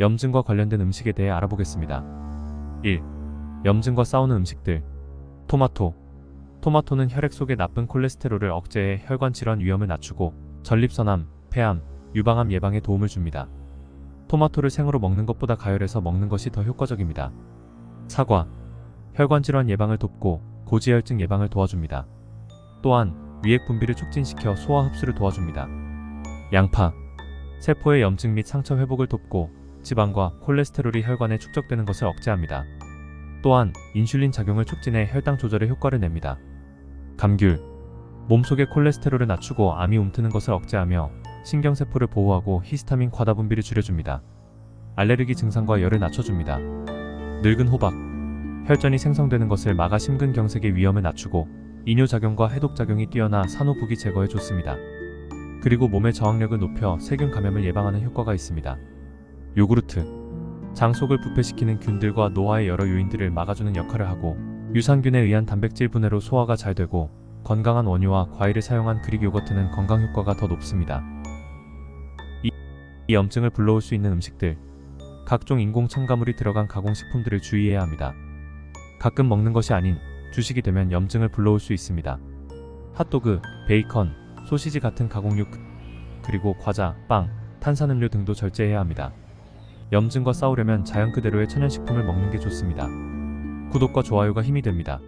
염증과 관련된 음식에 대해 알아보겠습니다. 1. 염증과 싸우는 음식들. 토마토. 토마토는 혈액 속의 나쁜 콜레스테롤을 억제해 혈관 질환 위험을 낮추고 전립선암, 폐암, 유방암 예방에 도움을 줍니다. 토마토를 생으로 먹는 것보다 가열해서 먹는 것이 더 효과적입니다. 사과. 혈관 질환 예방을 돕고 고지혈증 예방을 도와줍니다. 또한 위액 분비를 촉진시켜 소화 흡수를 도와줍니다. 양파. 세포의 염증 및 상처 회복을 돕고 지방과 콜레스테롤이 혈관에 축적되는 것을 억제합니다. 또한 인슐린 작용을 촉진해 혈당 조절에 효과를 냅니다. 감귤. 몸속의 콜레스테롤을 낮추고 암이 움트는 것을 억제하며 신경세포를 보호하고 히스타민 과다 분비를 줄여줍니다. 알레르기 증상과 열을 낮춰줍니다. 늙은 호박. 혈전이 생성되는 것을 막아 심근경색의 위험을 낮추고 이뇨작용과 해독작용이 뛰어나 산호부기 제거에 좋습니다. 그리고 몸의 저항력을 높여 세균 감염을 예방하는 효과가 있습니다. 요구르트. 장속을 부패시키는 균들과 노화의 여러 요인들을 막아주는 역할을 하고 유산균에 의한 단백질 분해로 소화가 잘 되고 건강한 원유와 과일을 사용한 그릭 요거트는 건강 효과가 더 높습니다. 이, 이 염증을 불러올 수 있는 음식들. 각종 인공 첨가물이 들어간 가공식품들을 주의해야 합니다. 가끔 먹는 것이 아닌 주식이 되면 염증을 불러올 수 있습니다. 핫도그, 베이컨, 소시지 같은 가공육, 그리고 과자, 빵, 탄산음료 등도 절제해야 합니다. 염증과 싸우려면 자연 그대로의 천연식품을 먹는 게 좋습니다. 구독과 좋아요가 힘이 됩니다.